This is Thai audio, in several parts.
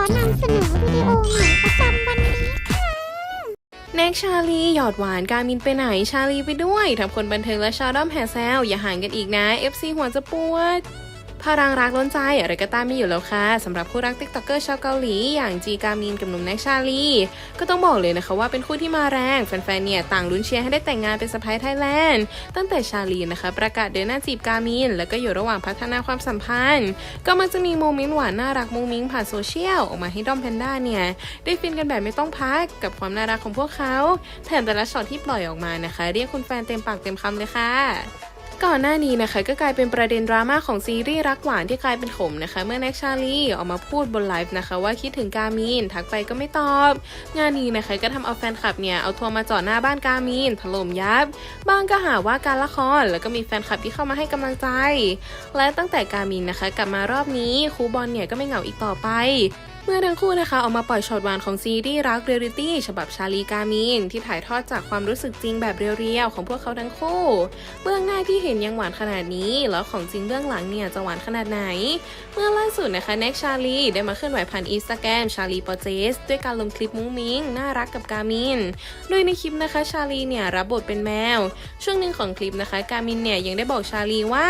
อนำเสนอวิดีโอใหม่ประจำวันนี้ค่ะแน็กชาลีหยอดหวานการมินไปไหนชาลีไปด้วยทั้งคนบันเทิงและชาด้อมแห่แซวอย่าห่างกันอีกนะเอฟ FC หัวจะปวด พลังรักล้นใจอะไรก็ตามมีอยู่แล้วค่ะสำหรับคู่รักติ๊กต็อกเกอร์ชาวเกาหลี อย่างจีกามินกับหนุ่มแน็กชาลีก็ต้องบอกเลยนะคะว่าเป็นคู่ที่มาแรงแฟนๆเนี่ยต่างลุ้นเชียร์ให้ได้แต่งงานเป็นสะพ้ายไทยแลนด์ตั้งแต่ชาลีนะคะประกาศเดินหน้าจีบกามิน แล้วก็อยู่ระหว่างพัฒนาความสัมพันธ์ ก็มักจะมีโมเมนต์หวานน่ารักมุ้งมิ้งผ่านโซเชียลออกมาให้ด้อมแพนด้าเนี่ยได้ฟินกันแบบไม่ต้องพักกับความน่ารักของพวกเขาแถมแต่ละช็อตที่ปล่อยออกมานะคะ เรียกคุณแฟนเต็มปากเต็มคำเลยค่ะ ก่อนหน้านี้นะคะก็กลายเป็นประเด็นดราม่าของซีรีส์รักหวานที่กลายเป็นขมนะคะ เมื่อแน็กชาลีออกมาพูดบนไลฟ์นะคะ ว่าคิดถึงกามีนทักไปก็ไม่ตอบ งานนี้นะคะก็ทำเอาแฟนคลับเนี่ยเอาทัวร์มาจอดหน้าบ้านกามีนถล่มยับ บางก็หาว่าการละครแล้วก็มีแฟนคลับที่เข้ามาให้กำลังใจ และตั้งแต่กามินนะคะ กลับมารอบนี้ครูบอลเนี่ยก็ไม่เหงาอีกต่อไป เมื่อทั้งคู่นะคะออกมาปล่อยช็อตหวานของซีรีส์รักเรียลิตี้ฉบับชาลีกามิน ที่ถ่ายทอดจากความรู้สึกจริงแบบเรียวๆของพวกเขาทั้งคู่ เบื้องหน้าที่เห็นยังหวานขนาดนี้ แล้วของจริงเบื้องหลังเนี่ยจะหวานขนาดไหน เมื่อล่าสุดนะคะแน็กชาลีได้มาเคลื่อนไหวผ่านอินสตาแกรมชาลีปอเจสด้วยการลงคลิปมุ้งมิ้งน่ารักกับกามิน โดยในคลิปนะคะชาลีเนี่ยรับบทเป็นแมว ช่วงหนึ่งของคลิปนะคะกามินเนี่ยยังได้บอกชาลีว่า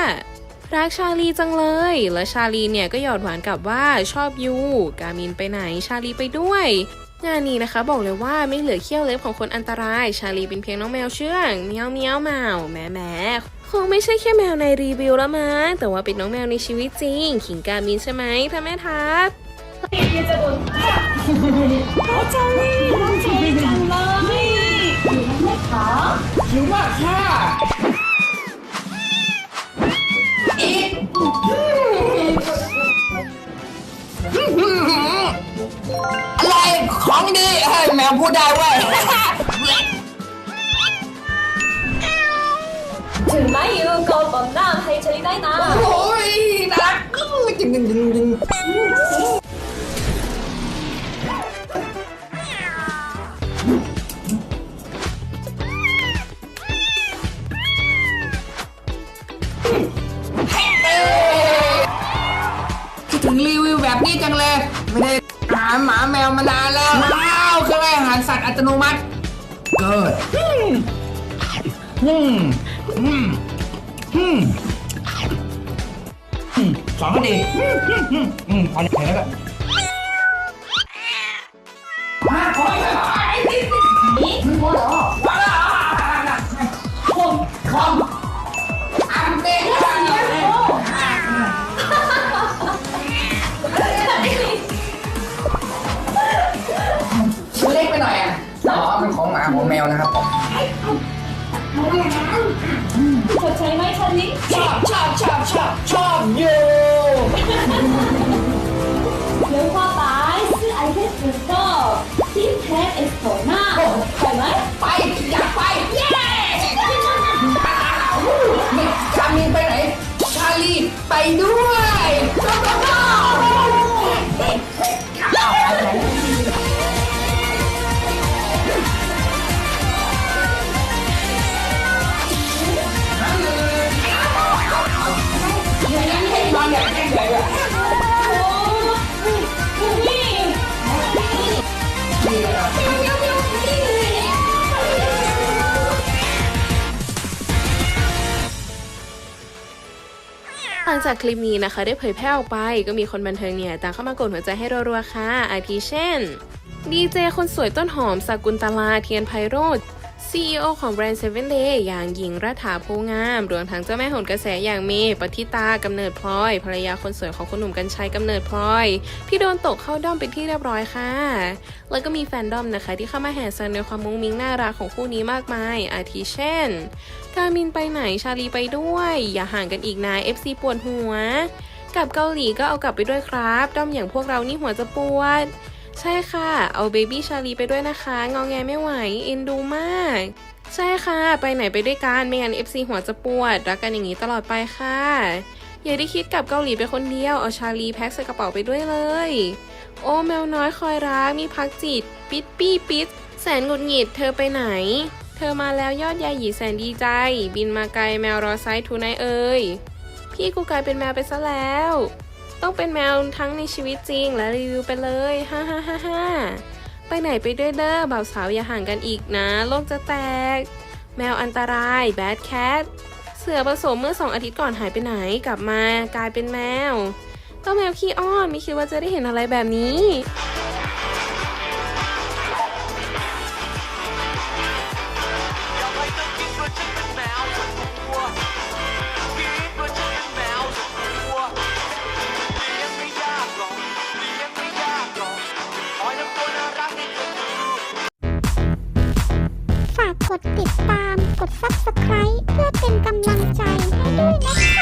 รักชาลีจังเลย และชาลีเนี่ยก็หยอดหวานกลับว่าชอบยูกามินไปไหนชาลีไปด้วย งานนี้นะคะบอกเลยว่าไม่เหลือเขี้ยวเล็บของคนอันตราย ชาลีเป็นเพียงน้องแมวเชื่องเมียวเมียวเมาแหมแหมคงไม่ใช่แค่แมวในรีวิวแล้วมั้งแต่ว่าเป็นน้องแมวในชีวิตจริง ขิงกามินใช่ไหมท่านแม่ทัพหิวมากค่ะอี ยแมวพูดได้เว้ย ถึงแม้อยู่ก็บนหน้าให้เฉยได้นะโอ้ยน่ารักจริงจริงจริงจริงคิดถึงรีวิวแบบนี้จังเลย ไม่ได้ หาหมาแมวมานานแล้วว้าวเครื่องให้อาหารสัตว์อัตโนมัติเกิดอืมอืมอืมอืมอืมสองก็ดีอืมอืมอืมอืมพอแล้วแล้วก็มาขออีก หมาของแมวนะครับผมชดใช้ไหมชันนี้ชอบชอบชอบชอบชอบอยู่เดี๋ยวว่าไปซื้อไอเทมหนึ่งก็ที่แท็กเอ็กซ์โผล่หน้าไปไหมไปอยากไปเย้นี่ชามีไปไหนชาลีไปด้วย หลังจากคลิปนี้นะคะ ได้เผยแพร่ออกไปก็มีคนบันเทิงเนี่ยต่างเข้ามากดหัวใจให้รัวๆค่ะอาทิเช่นดีเจคนสวยต้นหอมสกุลตลาเทียนไพโรธ CEO ของแบรนด์ Seven Day อย่างหญิงรัฐาโพงามรวมทั้งเจ้าแม่หนกระแสอย่างเมย์ปฏิตากำเนิดพลอย ภรรยาคนสวยของคุณหนุ่มกัญชัยกำเนิดพลอย ที่โดนตกเข้าด้อมเป็นที่เรียบร้อยค่ะ แล้วก็มีแฟนด้อมนะคะที่เข้ามาแห่แซวในความมุ้งมิ้งน่ารักของคู่นี้มากมาย อาทิเช่น กามินไปไหนชาลีไปด้วย อย่าห่างกันอีกนะ FC ปวดหัว กับเกาหลีก็เอากลับไปด้วยครับ ด้อมอย่างพวกเรานี่หัวจะปวด ใช่ค่ะ เอาเบบี้ชาลีไปด้วยนะคะงองแงไม่ไหว เอ็นดูมาก ใช่ค่ะ ไปไหนไปด้วยกัน ไม่งั้น FC หัวจะปวด รักกันอย่างนี้ตลอดไปค่ะ อย่าได้คิดกลับเกาหลีไปคนเดียว เอาชาลีแพ็คใส่กระเป๋าไปด้วยเลย โอ้แมวน้อยคอยรัก มีพักจิต ปิดปี้ปิด แสนหงุดหงิด เธอไปไหน เธอมาแล้วยอดยายหยีแสนดีใจ บินมาไกลแมวรอไซส์ทูไนเอ่ยพี่กูกลายเป็นแมวไปซะแล้ว ต้องเป็นแมวทั้งในชีวิตจริงและรีวิวไปเลยฮ่าฮ่าฮ่าฮ่าไปไหนไปด้วยเด้อบ่าวสาวอย่าห่างกันอีกนะ โลกจะแตก แมวอันตรายแบดแคทเสือผสมเมื่อสองอาทิตย์ก่อนหายไปไหนกลับมากลายเป็นแมว ก็แมวขี้อ้อนไม่คิดว่าจะได้เห็นอะไรแบบนี้ กดติดตาม กด subscribe เพื่อเป็นกำลังใจให้ด้วยนะคะ